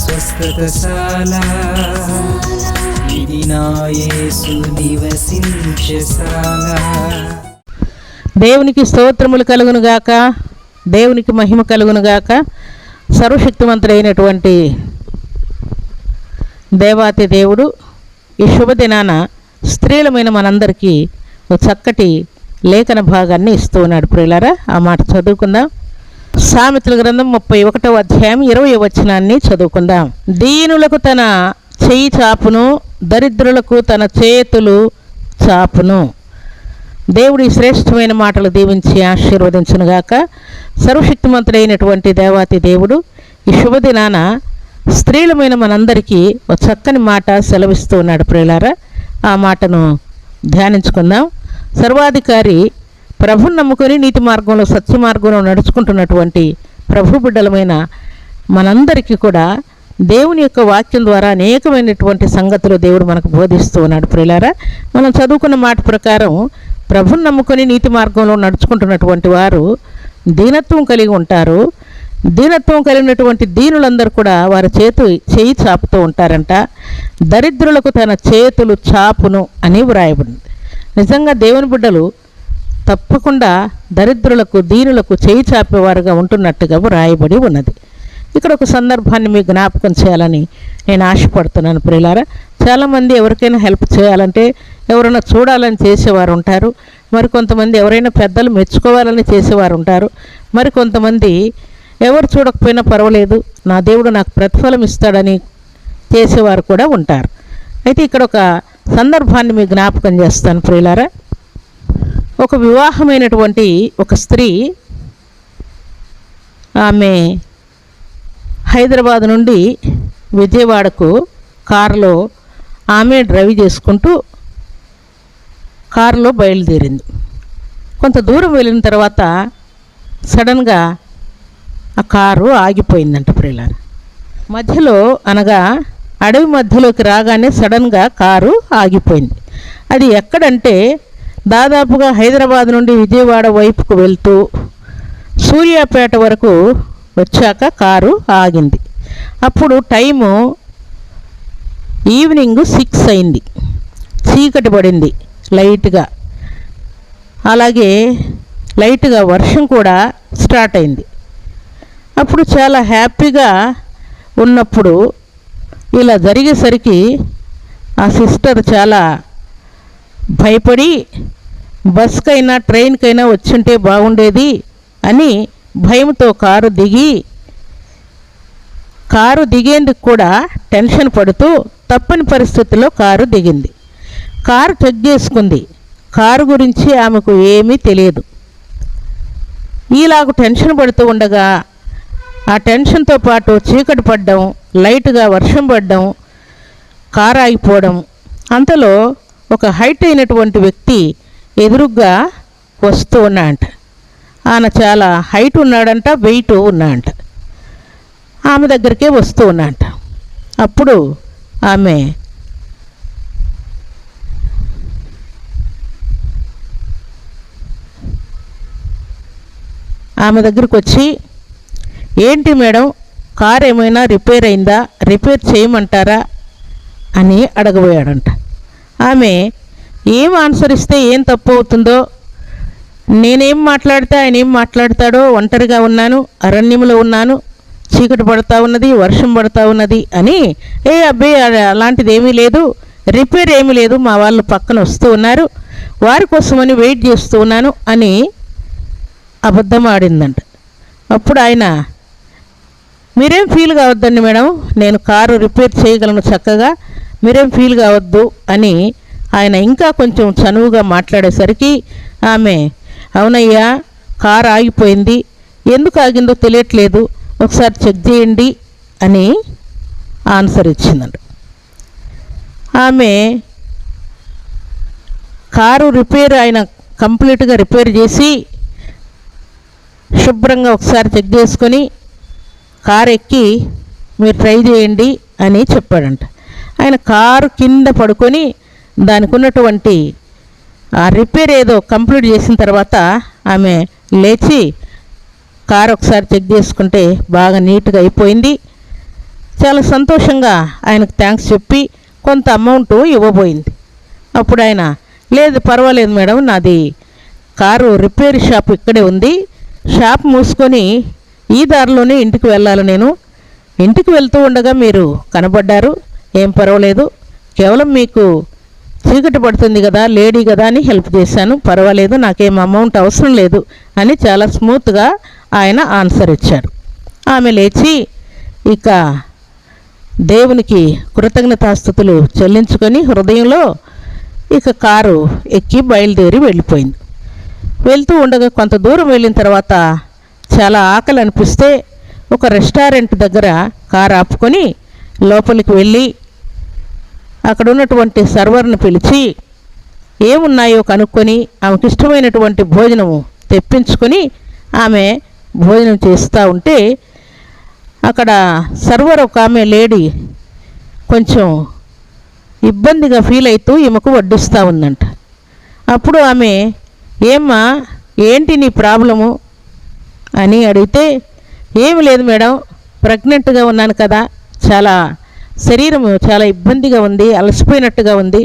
స్వస్థతశాల. ఇది నా యేసు నివసించశాల దేవునికి స్తోత్రములు కలుగును గాక. దేవునికి మహిమ కలుగును గాక. సర్వశక్తివంతుడైనటువంటి దేవాతి దేవుడు ఈ శుభదినాన స్త్రీలమైన మనందరికీ ఒక చక్కటి లేఖన భాగాన్ని ఇస్తూ ఉన్నాడు ప్రియులారా. ఆ మాట చదువుకుందాం. సామెతల గ్రంథం ముప్పై ఒకటవ అధ్యాయం ఇరవై వచనాన్ని చదువుకుందాం. దీనులకు తన చెయ్యి చాపును దరిద్రులకు తన చేతులు చాపును. దేవుడి శ్రేష్టమైన మాటలు దీవించి ఆశీర్వదించునుగాక సర్వశక్తిమంతుడైనటువంటి దేవాతి దేవుడు ఈ శుభదినాన స్త్రీలమైన మనందరికీ ఒక చక్కని మాట సెలవిస్తూ ఉన్నాడు ప్రియులారా. ఆ మాటను ధ్యానించుకుందాం. సర్వాధికారి ప్రభుని నమ్ముకొని నీతి మార్గంలో సత్య మార్గంలో నడుచుకుంటున్నటువంటి ప్రభు బిడ్డలమైన మనందరికీ కూడా దేవుని యొక్క వాక్యం ద్వారా అనేకమైనటువంటి సంగతులు దేవుడు మనకు బోధిస్తూ ఉన్నాడు. ప్రియులారా మనం చదువుకున్న మాట ప్రకారం ప్రభుని నమ్ముకొని నీతి మార్గంలో నడుచుకుంటున్నటువంటి వారు దీనత్వం కలిగి ఉంటారు. దీనత్వం కలిగినటువంటి దీనులందరూ కూడా వారి చేతు చేయి చాపుతూ ఉంటారంట. దరిద్రులకు తన చేతులు చాపును అని వ్రాయబడింది. నిజంగా దేవుని బిడ్డలు తప్పకుండా దరిద్రులకు దీనులకు చేయి చాపేవారుగా ఉంటున్నట్టుగా వ్రాయబడి ఉన్నది. ఇక్కడ ఒక సందర్భాన్ని మీకు జ్ఞాపకం చేయాలని నేను ఆశపడుతున్నాను ప్రియులారా. చాలామంది ఎవరికైనా హెల్ప్ చేయాలంటే ఎవరైనా చూడాలని చేసేవారు ఉంటారు. మరి కొంతమంది ఎవరైనా పెద్దలు మెచ్చుకోవాలని చేసేవారు ఉంటారు. మరి కొంతమంది ఎవరు చూడకపోయినా పర్వాలేదు నా దేవుడు నాకు ప్రతిఫలం ఇస్తాడని చేసేవారు కూడా ఉంటారు. అయితే ఇక్కడ ఒక సందర్భాన్ని మీకు జ్ఞాపకం చేస్తాను ప్రియులారా. ఒక వివాహమైనటువంటి ఒక స్త్రీ ఆమె హైదరాబాద్ నుండి విజయవాడకు కారులో ఆమె డ్రైవ్ చేసుకుంటూ కారులో బయలుదేరింది. కొంత దూరం వెళ్ళిన తర్వాత సడన్గా ఆ కారు ఆగిపోయిందంట ప్రియులారా మధ్యలో అనగా అడవి మధ్యలోకి రాగానే సడన్గా కారు ఆగిపోయింది. అది ఎక్కడంటే దాదాపుగా హైదరాబాద్ నుండి విజయవాడ వైపుకు వెళ్తూ సూర్యాపేట వరకు వచ్చాక కారు ఆగింది. అప్పుడు టైము ఈవినింగ్ సిక్స్ అయింది. చీకటి పడింది లైట్గా. అలాగే లైట్గా వర్షం కూడా స్టార్ట్ అయింది. అప్పుడు చాలా హ్యాపీగా ఉన్నప్పుడు ఇలా జరిగేసరికి ఆ సిస్టర్ చాలా భయపడి బస్కైనా ట్రైన్కైనా వచ్చుంటే బాగుండేది అని భయంతో కారు దిగి కారు దిగేందుకు కూడా టెన్షన్ పడుతూ తప్పని పరిస్థితుల్లో కారు దిగింది. కారు చెక్ చేసుకుంది కారు గురించి ఆమెకు ఏమీ తెలియదు. ఈలాగు టెన్షన్ పడుతూ ఉండగా ఆ టెన్షన్తో పాటు చీకటి పడ్డం లైట్గా వర్షం పడ్డం కారు ఆగిపోవడం అంతలో ఒక హైట్ అయినటువంటి వ్యక్తి ఎదురుగ్గా వస్తూ ఉన్నాడంట. ఆయన చాలా హైట్ ఉన్నాడంట వెయిట్ ఉన్నాడంట. ఆమె దగ్గరికే వస్తూ ఉన్నాడంట. అప్పుడు ఆమె ఆమె దగ్గరికి వచ్చి ఏంటి మేడం కార్ ఏమైనా రిపేర్ అయిందా? రిపేర్ చేయమంటారా? అని అడగబోయాడంట. ఆమె ఏం ఆన్సర్ ఇస్తే ఏం తప్పు అవుతుందో? నేనేం మాట్లాడితే ఆయన ఏం మాట్లాడతాడో ఒంటరిగా ఉన్నాను అరణ్యంలో ఉన్నాను చీకటి పడతా ఉన్నది వర్షం పడతా ఉన్నది అని ఏ అబ్బాయి అలాంటిది ఏమీ లేదు రిపేర్ ఏమీ లేదు మా వాళ్ళు పక్కన వస్తూ ఉన్నారు వారి కోసమని వెయిట్ చేస్తూ ఉన్నాను అని అబద్ధం ఆడిందంట. అప్పుడు ఆయన మీరేం ఫీల్ కావద్దండి మేడం? నేను కారు రిపేర్ చేయగలను చక్కగా మీరేం ఫీల్ కావద్దు అని ఆయన ఇంకా కొంచెం చనువుగా మాట్లాడేసరికి ఆమె అవునయ్యా కారు ఆగిపోయింది. ఎందుకు ఆగిందో తెలియట్లేదు. ఒకసారి చెక్ చేయండి అని ఆన్సర్ ఇచ్చిందంట. ఆమె కారు రిపేర్ ఆయన కంప్లీట్గా రిపేర్ చేసి శుభ్రంగా ఒకసారి చెక్ చేసుకొని కారు ఎక్కి మీరు ట్రై చేయండి అని చెప్పాడంట. ఆయన కారు కింద పడుకొని దానికి ఉన్నటువంటి ఆ రిపేర్ ఏదో కంప్లీట్ చేసిన తర్వాత ఆమె లేచి కారు ఒకసారి చెక్ చేసుకుంటే బాగా నీట్గా అయిపోయింది. చాలా సంతోషంగా ఆయనకు థ్యాంక్స్ చెప్పి కొంత అమౌంట్ ఇవ్వబోయింది. అప్పుడు ఆయన లేదు పర్వాలేదు మేడం నాది కారు రిపేర్ షాప్ ఇక్కడే ఉంది. షాప్ మూసుకొని ఈ దారిలోనే ఇంటికి వెళ్ళాలి నేను. ఇంటికి వెళ్తూ ఉండగా మీరు కనబడ్డారు. ఏం పర్వాలేదు. కేవలం మీకు చీకటి పడుతుంది కదా లేడీ కదా అని హెల్ప్ చేశాను. పర్వాలేదు నాకేం అమౌంట్ అవసరం లేదు అని చాలా స్మూత్గా ఆయన ఆన్సర్ ఇచ్చాడు ఆమె లేచి ఇక దేవునికి కృతజ్ఞతాస్థుతులు చెల్లించుకొని హృదయంలో ఇక కారు ఎక్కి బయలుదేరి వెళ్ళిపోయింది. వెళ్తూ ఉండగా కొంత దూరం వెళ్ళిన తర్వాత చాలా ఆకలి అనిపిస్తే ఒక రెస్టారెంట్ దగ్గర కారు ఆపుకొని లోపలికి వెళ్ళి అక్కడ ఉన్నటువంటి సర్వర్ని పిలిచి ఏమున్నాయో కనుక్కొని ఆమెకు ఇష్టమైనటువంటి భోజనము తెప్పించుకొని ఆమె భోజనం చేస్తూ ఉంటే అక్కడ సర్వర్ ఒక ఆమె లేడీ కొంచెం ఇబ్బందిగా ఫీల్ అవుతూ ఈమెకు వడ్డిస్తూ ఉందంట. అప్పుడు ఆమె ఏమ్మా ఏంటి నీ ప్రాబ్లము? అని అడిగితే ఏమి లేదు మేడం ప్రెగ్నెంట్గా ఉన్నాను కదా చాలా శరీరం చాలా ఇబ్బందిగా ఉంది అలసిపోయినట్టుగా ఉంది.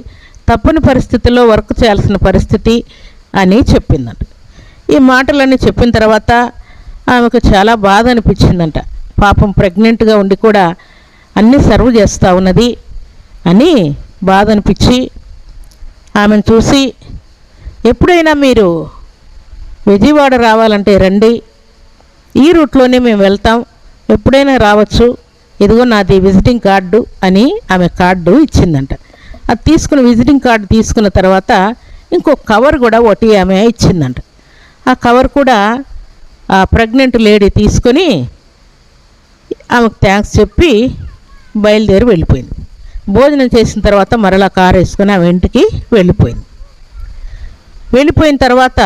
తప్పని పరిస్థితుల్లో వర్క్ చేయాల్సిన పరిస్థితి అని చెప్పిందంట. ఈ మాటలన్నీ చెప్పిన తర్వాత ఆమెకు చాలా బాధ అనిపించిందంట. పాపం ప్రెగ్నెంట్గా ఉండి కూడా అన్నీ సర్వ్ చేస్తూ ఉన్నది అని బాధ అనిపించి ఆమెను చూసి ఎప్పుడైనా మీరు విజయవాడ రావాలంటే రండి. ఈ రూట్లోనే మేము వెళ్తాం. ఎప్పుడైనా రావచ్చు. ఇదిగో నాది విజిటింగ్ కార్డు అని ఆమె కార్డు ఇచ్చిందంట. అది తీసుకున్న విజిటింగ్ కార్డు తీసుకున్న తర్వాత ఇంకో కవర్ కూడా ఒకటి ఆమె ఇచ్చిందంట. ఆ కవర్ కూడా ఆ ప్రెగ్నెంట్ లేడీ తీసుకొని ఆమెకు థ్యాంక్స్ చెప్పి బయలుదేరి వెళ్ళిపోయింది. భోజనం చేసిన తర్వాత మరలా కారు వేసుకొని ఆమె ఇంటికి వెళ్ళిపోయింది. వెళ్ళిపోయిన తర్వాత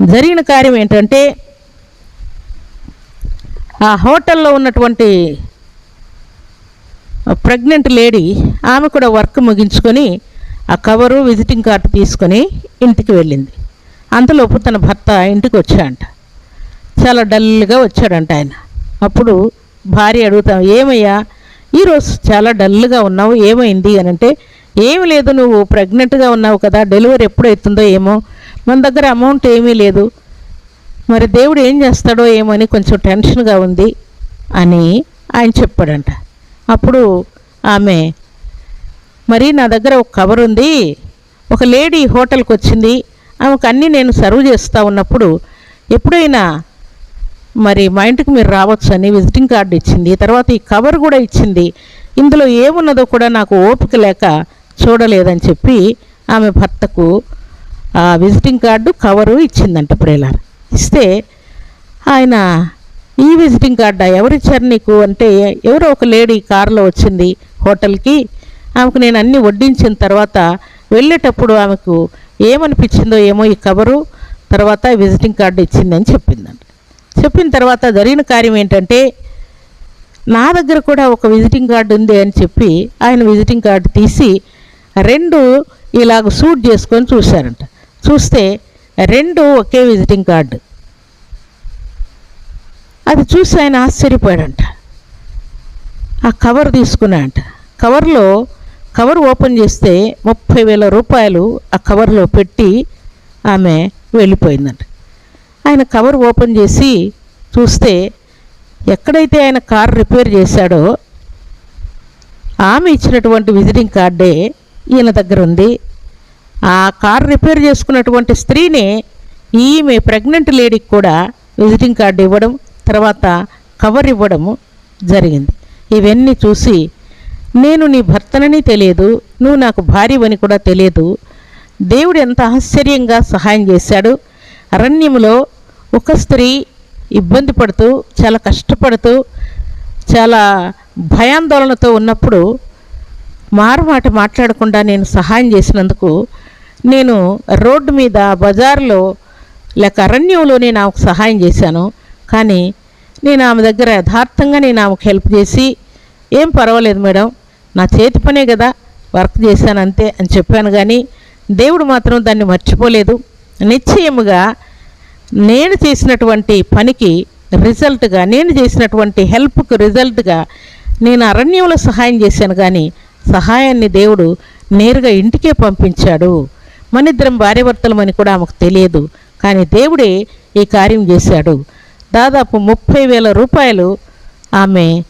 జరిగిన కార్యం ఏంటంటే ఆ హోటల్లో ఉన్నటువంటి ప్రెగ్నెంట్ లేడీ ఆమె కూడా వర్క్ ముగించుకొని ఆ కవరు విజిటింగ్ కార్డు తీసుకొని ఇంటికి వెళ్ళింది. అంతలోపు తన భర్త ఇంటికి వచ్చాడంట. చాలా డల్గా వచ్చాడంట ఆయన. అప్పుడు భార్య అడుగుతాం ఏమయ్యా ఈరోజు చాలా డల్గా ఉన్నావు ఏమైంది? అని అంటే ఏమి లేదు నువ్వు ప్రెగ్నెంట్గా ఉన్నావు కదా డెలివరీ ఎప్పుడు అవుతుందో ఏమో మన దగ్గర అమౌంట్ ఏమీ లేదు మరి దేవుడు ఏం చేస్తాడో ఏమో అని కొంచెం టెన్షన్గా ఉంది అని ఆయన చెప్పాడంట. అప్పుడు ఆమె మరి నా దగ్గర ఒక కవర్ ఉంది. ఒక లేడీ హోటల్కి వచ్చింది. ఆమెకు అన్నీ నేను సర్వ్ చేస్తూ ఉన్నప్పుడు ఎప్పుడైనా మరి మా ఇంటికి మీరు రావచ్చు అని విజిటింగ్ కార్డు ఇచ్చింది. తర్వాత ఈ కవర్ కూడా ఇచ్చింది. ఇందులో ఏమున్నదో కూడా నాకు ఓపిక లేక చూడలేదని చెప్పి ఆమె భర్తకు ఆ విజిటింగ్ కార్డు కవరు ఇచ్చిందంట ప్రేలార్. ఇస్తే ఆయన ఈ విజిటింగ్ కార్డా ఎవరిచ్చారు నీకు? అంటే ఎవరో ఒక లేడీ కారులో వచ్చింది హోటల్కి. ఆమెకు నేను అన్నీ వడ్డించిన తర్వాత వెళ్ళేటప్పుడు ఆమెకు ఏమనిపించిందో ఏమో ఈ కవరు తర్వాత విజిటింగ్ కార్డు ఇచ్చిందని చెప్పిందంట. చెప్పిన తర్వాత జరిగిన కార్యం ఏంటంటే నా దగ్గర కూడా ఒక విజిటింగ్ కార్డు ఉంది అని చెప్పి ఆయన విజిటింగ్ కార్డు తీసి రెండు ఇలాగ సూట్ చేసుకొని చూశారంట. చూస్తే రెండు ఒకే విజిటింగ్ కార్డు అది చూసి ఆయన ఆశ్చర్యపోయాడంట. ఆ కవర్ తీసుకున్నాడంట. కవర్లో కవర్ ఓపెన్ చేస్తే ముప్పై వేల రూపాయలు ఆ కవర్లో పెట్టి ఆమె వెళ్ళిపోయిందంట. ఆయన కవర్ ఓపెన్ చేసి చూస్తే ఎక్కడైతే ఆయన కార్ రిపేర్ చేశాడో ఆమె ఇచ్చినటువంటి విజిటింగ్ కార్డే ఈయన దగ్గర ఉంది. ఆ కార్ రిపేర్ చేసుకున్నటువంటి స్త్రీనే ఈమె ప్రెగ్నెంట్ లేడీకి కూడా విజిటింగ్ కార్డు ఇవ్వడం తర్వాత కవర్ ఇవ్వడము జరిగింది. ఇవన్నీ చూసి నేను నీ భర్తనని తెలియదు నువ్వు నాకు భార్యవని కూడా తెలియదు. దేవుడు ఎంత ఆశ్చర్యంగా సహాయం చేశాడు. అరణ్యంలో ఒక స్త్రీ ఇబ్బంది పడుతూ చాలా కష్టపడుతూ చాలా భయాందోళనతో ఉన్నప్పుడు మారుమాట మాట్లాడకుండా నేను సహాయం చేసినందుకు నేను రోడ్డు మీద బజార్లో లేక అరణ్యంలో నేను ఆమెకు సహాయం చేశాను. కానీ నేను ఆమె దగ్గర యథార్థంగా నేను ఆమెకు హెల్ప్ చేసి ఏం పర్వాలేదు మేడం నా చేతి పనే కదా వర్క్ చేశాను అంతే అని చెప్పాను. కానీ దేవుడు మాత్రం దాన్ని మర్చిపోలేదు. నిశ్చయముగా నేను చేసినటువంటి పనికి రిజల్ట్గా నేను చేసినటువంటి హెల్ప్కు రిజల్ట్గా నేను అరణ్యంలో సహాయం చేశాను. కానీ సహాయాన్ని దేవుడు నేరుగా ఇంటికే పంపించాడు. మన ఇద్దరం భార్యభర్తలమని కూడా ఆమెకు తెలియదు. కానీ దేవుడే ఈ కార్యం చేశాడు. దాదాపు ముప్పై వేల రూపాయలు ఆమె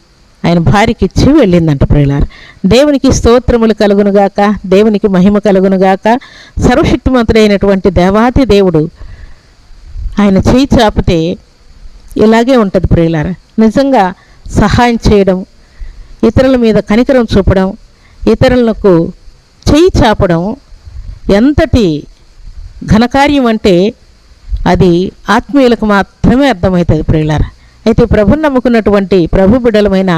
ఆయన భార్యకి ఇచ్చి వెళ్ళిందంట ప్రియులారు. దేవునికి స్తోత్రములు కలుగునుగాక దేవునికి మహిమ కలుగునుగాక సర్వశక్తిమంతుడైనటువంటి దేవాతి దేవుడు ఆయన చేయి చాపితే ఇలాగే ఉంటుంది ప్రియులారా. నిజంగా సహాయం చేయడం ఇతరుల మీద కనికరం చూపడం ఇతరులకు చేయి చాపడం ఎంతటి ఘనకార్యం అంటే అది ఆత్మీయులకు మాత్రమే అర్థమవుతుంది ప్రియులార. అయితే ప్రభుని నమ్ముకున్నటువంటి ప్రభు బిడ్డలమైన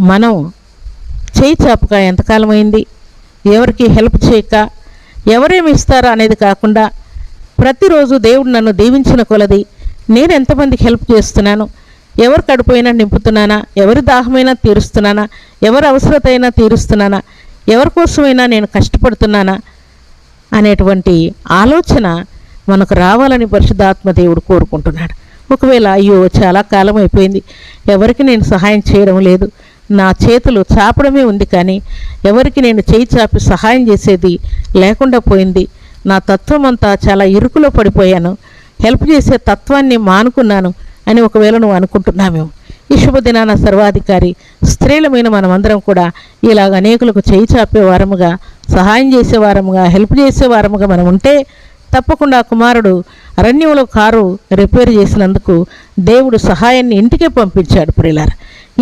మనం చేయి చాపక ఎంతకాలమైంది? ఎవరికి హెల్ప్ చేయక ఎవరేమి ఇస్తారా అనేది కాకుండా ప్రతిరోజు దేవుడు నన్ను దీవించిన కొలది నేను ఎంతమందికి హెల్ప్ చేస్తున్నాను? ఎవరు కడిపోయినా నింపుతున్నానా? ఎవరి దాహమైనా తీరుస్తున్నానా? ఎవరి అవసరత అయినా తీరుస్తున్నానా? ఎవరి కోసమైనా నేను కష్టపడుతున్నానా? అనేటువంటి ఆలోచన మనకు రావాలని పరిశుద్ధాత్మ దేవుడు కోరుకుంటున్నాడు. ఒకవేళ అయ్యో చాలా కాలం అయిపోయింది ఎవరికి నేను సహాయం చేయడం లేదు నా చేతులు చాపడమే ఉంది కానీ ఎవరికి నేను చేయి చాపి సహాయం చేసేది లేకుండా పోయింది నా తత్వం అంతా చాలా ఇరుకులో పడిపోయాను హెల్ప్ చేసే తత్వాన్ని మానుకున్నాను అని ఒకవేళ నువ్వు అనుకుంటున్నామేమో ఈ శుభదినాన సర్వాధికారి స్త్రీలమైన మనమందరం కూడా ఇలాగ అనేకులకు చేయి చాపే వారముగా సహాయం చేసే వారముగా హెల్ప్ చేసే వారముగా మనం ఉంటే తప్పకుండా కుమారుడు అరణ్యంలో కారు రిపేర్ చేసినందుకు దేవుడు సహాయాన్ని ఇంటికే పంపించాడు ప్రియులార.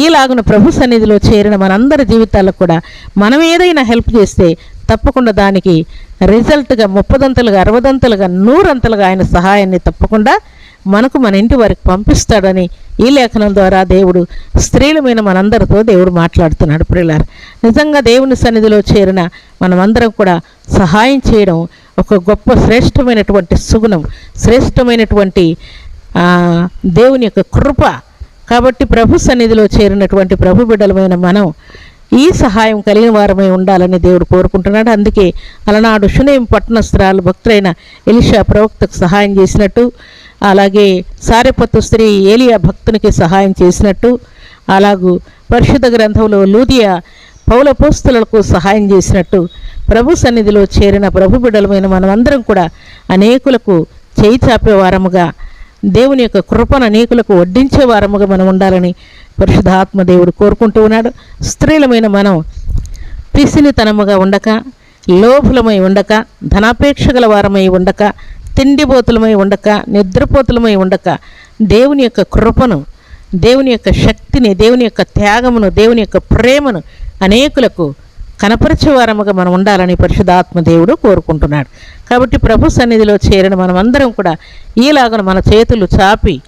ఈలాగున ప్రభు సన్నిధిలో చేరిన మనందరి జీవితాలకు కూడా మనం ఏదైనా హెల్ప్ చేస్తే తప్పకుండా దానికి రిజల్ట్గా ముప్పదంతలుగా అరవదంతలుగా నూరంతలుగా ఆయన సహాయాన్ని తప్పకుండా మనకు మన ఇంటి వారికి పంపిస్తాడని ఈ లేఖనం ద్వారా దేవుడు స్త్రీలమైన మనందరితో దేవుడు మాట్లాడుతున్నాడు. ప్రియులారు నిజంగా దేవుని సన్నిధిలో చేరిన మనమందరం కూడా సహాయం చేయడం ఒక గొప్ప శ్రేష్టమైనటువంటి సుగుణం శ్రేష్టమైనటువంటి దేవుని యొక్క కృప కాబట్టి ప్రభు సన్నిధిలో చేరినటువంటి ప్రభు బిడ్డలమైన మనం ఈ సహాయం కలిగిన వారమై ఉండాలని దేవుడు కోరుకుంటున్నాడు. అందుకే అలనాడు షునేం పట్టణస్త్రాలు భక్తులైన ఎలిషా ప్రవక్తకు సహాయం చేసినట్టు అలాగే సారెపత్తు స్త్రీ ఏలియా భక్తునికి సహాయం చేసినట్టు అలాగూ పరిశుద్ధ గ్రంథంలో లూదియా పౌలపోస్తులకు సహాయం చేసినట్టు ప్రభు సన్నిధిలో చేరిన ప్రభు బిడ్డలమైన మనమందరం కూడా అనేకులకు చేయి చాపే వారముగా దేవుని యొక్క కృపను అనేకులకు వడ్డించే వారముగా మనం ఉండాలని పరిశుధాత్మ దేవుడు కోరుకుంటూ ఉన్నాడు. స్త్రీలమైన మనం పిసినితనముగా ఉండక లోభులమై ఉండక ధనాపేక్ష గల వారమై ఉండక తిండిపోతులమై ఉండక నిద్రపోతులమై ఉండక దేవుని యొక్క కృపను దేవుని యొక్క శక్తిని దేవుని యొక్క త్యాగమును దేవుని యొక్క ప్రేమను అనేకులకు కనపరిచే వారముగా మనం ఉండాలని పరిశుధాత్మదేవుడు కోరుకుంటున్నాడు. కాబట్టి ప్రభు సన్నిధిలో చేరిన మనమందరం కూడా ఈలాగను మన చేతులు చాపి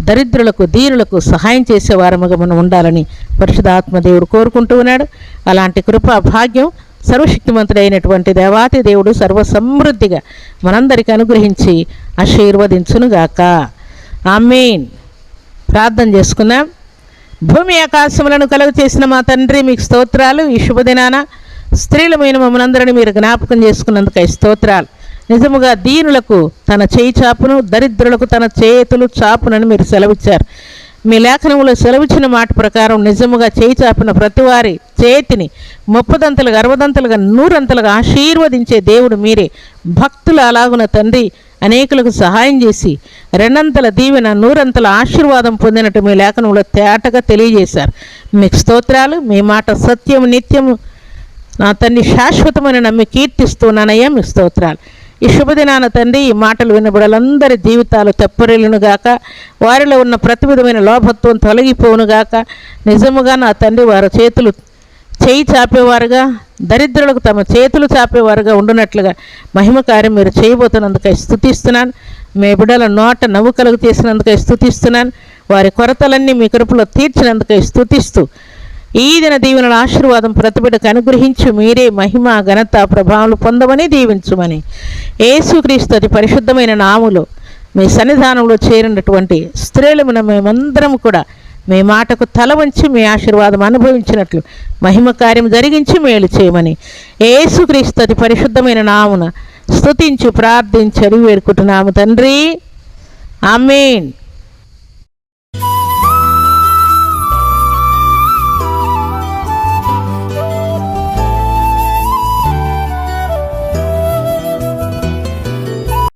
దరిద్రులకు దీనులకు సహాయం చేసేవారముగా మనం ఉండాలని పరిశుధాత్మదేవుడు కోరుకుంటూ ఉన్నాడు. అలాంటి కృపా భాగ్యం సర్వశక్తిమంతుడైనటువంటి దేవాతి దేవుడు సర్వసమృద్ధిగా మనందరికీ అనుగ్రహించి ఆశీర్వదించునుగాక. ఆమెన్. ప్రార్థన చేసుకుందాం. భూమి ఆకాశములను కలుగు చేసిన మా తండ్రి మీకు స్తోత్రాలు. ఈ శుభదినాన స్త్రీలమైన మమ్మల్ని మీరు జ్ఞాపకం చేసుకున్నందుకై స్తోత్రాలు. నిజముగా దీనులకు తన చేయి చాపును దరిద్రులకు తన చేతులు చాపునని మీరు సెలవిచ్చారు. మీ లేఖనంలో సెలవిచ్చిన మాట ప్రకారం నిజముగా చేయి చాపిన ప్రతివారి చేతిని ముప్పదంతలుగా అరవదంతలుగా నూరంతలుగా ఆశీర్వదించే దేవుడు మీరే. భక్తులు అలాగున తండ్రి అనేకులకు సహాయం చేసి రెండంతల దీవెన నూరంతల ఆశీర్వాదం పొందినట్టు మీ లేఖనంలో తేటగా తెలియజేశారు. మీకు స్తోత్రాలు మీ మాట సత్యం నిత్యము నా తండ్రి శాశ్వతమని నమ్మి కీర్తిస్తున్నానయ్యా మీ స్తోత్రాలు. ఈ శుభదినాన తండ్రి ఈ మాటలు వినబడలందరి జీవితాలు తెప్పరిలునుగాక వారిలో ఉన్న ప్రతి విధమైన లోభత్వం తొలగిపోవునుగాక నిజముగా నా తండ్రి వారి చేతులు చేయి చాపేవారుగా దరిద్రులకు తమ చేతులు చాపేవారుగా ఉండునట్లుగా మహిమ కార్యం మీరు చేయబోతున్నందుకై స్థుతిస్తున్నాను మీ బిడ్డల నోట నవ్వు కలుగు చేసినందుకై స్థుతిస్తున్నాను వారి కొరతలన్నీ మీ కృపలో తీర్చినందుకై స్థుతిస్తూ ఈ దిన దీవెనల ఆశీర్వాదం ప్రతిబిడకు అనుగ్రహించి మీరే మహిమ ఘనత ప్రభావాలు పొందమని దీవించుమని ఏసుక్రీస్తు అతి పరిశుద్ధమైన నాములు మీ సన్నిధానంలో చేరినటువంటి స్త్రీలమున మేమందరం కూడా మీ మాటకు తల వంచి మీ ఆశీర్వాదం అనుభవించినట్లు మహిమ కార్యం జరిగించి మేలు చేయమని ఏసుక్రీస్తు అతి పరిశుద్ధమైన నామున స్తుతించి ప్రార్థించి అడిగి వేడుకుంటున్నాము తండ్రి. ఆమెన్.